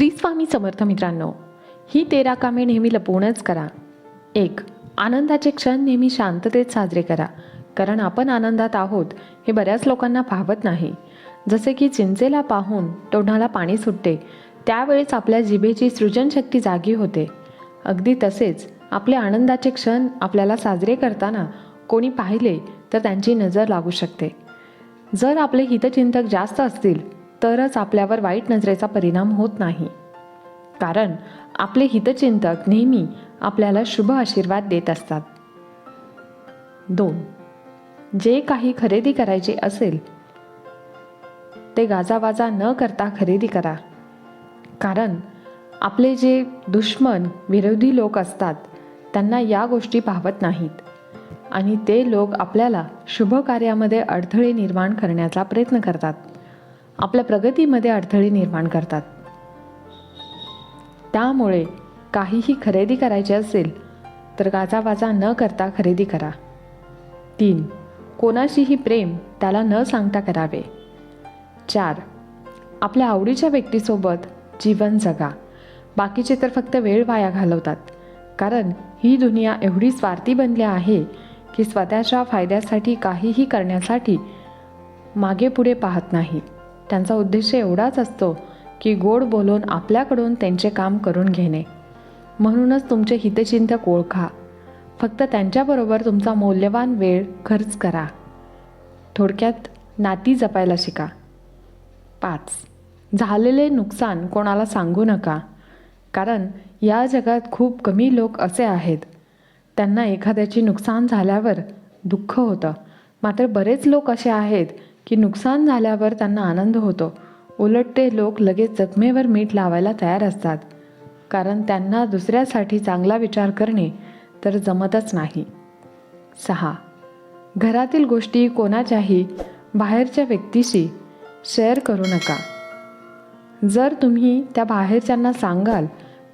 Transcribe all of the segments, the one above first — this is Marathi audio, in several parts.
श्री स्वामी समर्थ मित्रांनो ही तेरा कामे नेहमी लपवूनच करा. एक आनंदाचे क्षण नेहमी शांततेत साजरे करा. कारण आपण आनंदात आहोत हे बऱ्याच लोकांना पाहत नाही. जसे की चिंचेला पाहून तोंडाला पाणी सुटते त्यावेळेस आपल्या जिभेची सृजनशक्ती जागी होते. अगदी तसेच आपले आनंदाचे क्षण आपल्याला साजरे करताना कोणी पाहिले तर त्यांची नजर लागू शकते. जर आपले हितचिंतक जास्त असतील तरच आपल्यावर वाईट नजरेचा परिणाम होत नाही. कारण आपले हितचिंतक नेहमी आपल्याला शुभ आशीर्वाद देत असतात. दोन. जे काही खरेदी करायचे असेल ते गाजावाजा न करता खरेदी करा. कारण आपले जे दुश्मन विरोधी लोक असतात त्यांना या गोष्टी पाहत नाहीत. आणि ते लोक आपल्याला शुभ कार्यामध्ये अडथळे निर्माण करण्याचा प्रयत्न करतात. आपल्या प्रगतीमध्ये अडथळे निर्माण करतात. त्यामुळे काहीही खरेदी करायचे असेल तर गाजावाजा न करता खरेदी करा. तीन कोणाशीही प्रेम त्याला न सांगता करावे. चार आपल्या आवडीच्या व्यक्तीसोबत जीवन जगा. बाकीचे तर फक्त वेळ वाया घालवतात कारण ही दुनिया एवढी स्वार्थी बनली आहे की स्वतःच्या फायद्यासाठी काहीही करण्यासाठी मागे पुढे पाहत नाही त्यांचा उद्देश एवढाच असतो की गोड बोलून आपल्याकडून त्यांचे काम करून घेणे. म्हणूनच तुमचे हितचिंतक ओळखा. फक्त त्यांच्याबरोबर तुमचा मौल्यवान वेळ खर्च करा. थोडक्यात नाती जपायला शिका. पाच. झालेले नुकसान कोणाला सांगू नका. कारण या जगात खूप कमी लोक असे आहेत. त्यांना एखाद्याची नुकसान झाल्यावर दुःख होतं. मात्र बरेच लोक असे आहेत की नुकसान झाल्यावर त्यांना आनंद होतो. उलट ते लोक लगेच जखमेवर मीठ लावायला तयार असतात. कारण त्यांना दुसऱ्यासाठी चांगला विचार करणे तर जमतच नाही. सहा. घरातील गोष्टी कोणाच्याही बाहेरच्या व्यक्तीशी शेअर करू नका. जर तुम्ही त्या बाहेरच्यांना सांगाल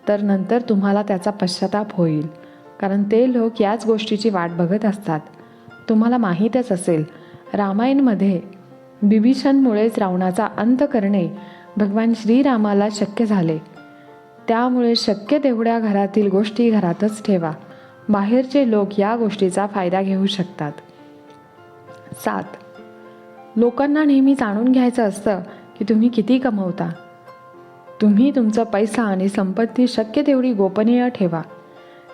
तर नंतर तुम्हाला त्याचा पश्चाताप होईल. कारण ते लोक याच गोष्टीची वाट बघत असतात. तुम्हाला माहीतच असेल रामायणमध्ये बिभीषणमुळेच रावणाचा अंत करणे भगवान श्रीरामाला शक्य झाले. त्यामुळे शक्य तेवढ्या घरातील गोष्टी घरातच ठेवा. बाहेरचे लोक या गोष्टीचा फायदा घेऊ शकतात. सात. लोकांना नेहमी जाणून घ्यायचं असतं की तुम्ही किती कमवता. तुम्ही तुमचा पैसा आणि संपत्ती शक्य तेवढी गोपनीय ठेवा.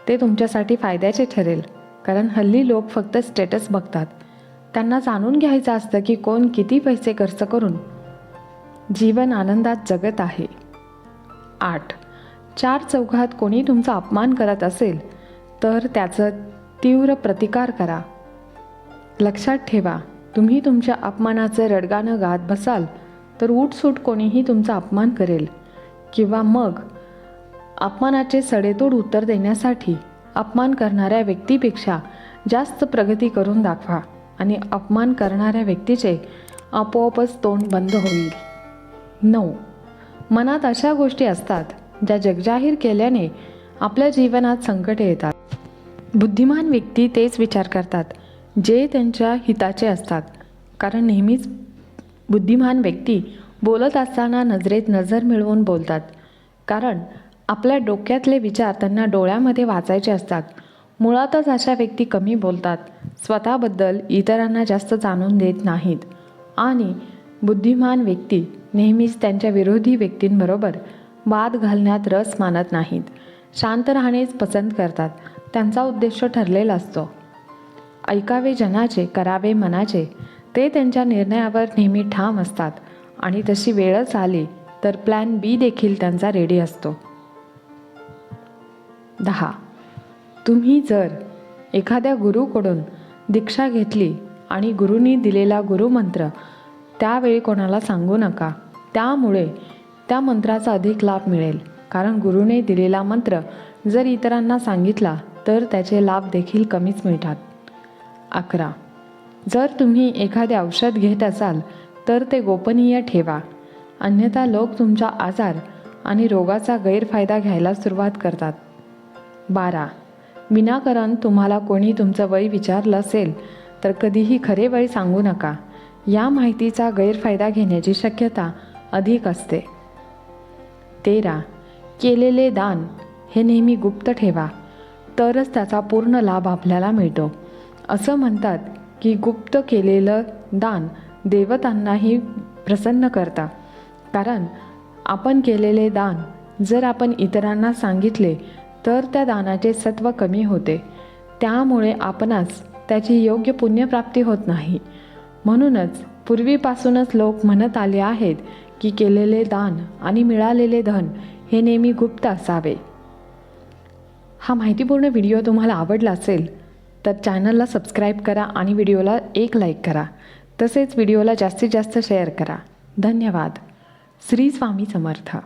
ते तुमच्यासाठी फायद्याचे ठरेल. कारण हल्ली लोक फक्त स्टेटस बघतात. त्यांना जाणून घ्यायचं असतं की कोण किती पैसे खर्च करून जीवन आनंदात जगत आहे. आठ. चार चौघात कोणी तुमचा अपमान करत असेल तर त्याचं तीव्र प्रतिकार करा. लक्षात ठेवा तुम्ही तुमच्या अपमानाचं रडगाणं गात बसाल तर उठसूट कोणीही तुमचा अपमान करेल. किंवा मग अपमानाचे सडेतोड उत्तर देण्यासाठी अपमान करणाऱ्या व्यक्तीपेक्षा जास्त प्रगती करून दाखवा. आणि अपमान करणाऱ्या व्यक्तीचे आपोआपच तोंड बंद होईल. नऊ. मनात अशा गोष्टी असतात ज्या जगजाहीर केल्याने आपल्या जीवनात संकटे येतात. बुद्धिमान व्यक्ती तेच विचार करतात जे त्यांच्या हिताचे असतात. कारण नेहमीच बुद्धिमान व्यक्ती बोलत असताना नजरेत नजर मिळवून बोलतात. कारण आपल्या डोक्यातले विचार त्यांना डोळ्यामध्ये वाचायचे असतात. मुळातच अशा व्यक्ती कमी बोलतात. स्वतःबद्दल इतरांना जास्त जाणून देत नाहीत. आणि बुद्धिमान व्यक्ती नेहमीच त्यांच्या विरोधी व्यक्तींबरोबर वाद घालण्यात रस मानत नाहीत. शांत राहणेच पसंत करतात. त्यांचा उद्देश ठरलेला असतो. ऐकावे जनाचे करावे मनाचे ते त्यांच्या निर्णयावर नेहमी ठाम असतात. आणि तशी वेळच आली तर प्लॅन बी देखील त्यांचा रेडी असतो. दहा. तुम्ही जर एखाद्या गुरुकडून दीक्षा घेतली आणि गुरुनी दिलेला गुरुमंत्र त्यावेळी कोणाला सांगू नका. त्यामुळे त्या मंत्राचा अधिक लाभ मिळेल. कारण गुरुने दिलेला मंत्र जर इतरांना सांगितला तर त्याचे लाभ देखील कमीच मिळतात. अकरा. जर तुम्ही एखादे औषध घेत असाल तर ते गोपनीय ठेवा. अन्यथा लोक तुमचा आजार आणि रोगाचा गैरफायदा घ्यायला सुरुवात करतात. बारा. विनाकारण तुम्हाला कोणी तुमचं वय विचारलं असेल तर कधीही खरे वय सांगू नका. या माहितीचा गैरफायदा घेण्याची शक्यता अधिक असते. तेरा. केलेले दान हे नेहमी गुप्त ठेवा. तरच त्याचा पूर्ण लाभ आपल्याला मिळतो. असं म्हणतात की गुप्त केलेलं दान देवतांनाही प्रसन्न करता. कारण आपण केलेले दान जर आपण इतरांना सांगितले तर त्या दानाचे सत्व कमी होते. त्यामुळे आपणास त्याची योग्य पुण्यप्राप्ती होत नाही. म्हणूनच पूर्वीपासूनच लोक म्हणत आले आहेत की केलेले दान आणि मिळालेले धन हे नेहमी गुप्त असावे. हा माहितीपूर्ण व्हिडिओ तुम्हाला आवडला असेल तर चॅनलला सबस्क्राईब करा आणि व्हिडिओला एक लाईक करा. तसेच व्हिडिओला जास्तीत जास्त शेअर करा. धन्यवाद. श्री स्वामी समर्थ.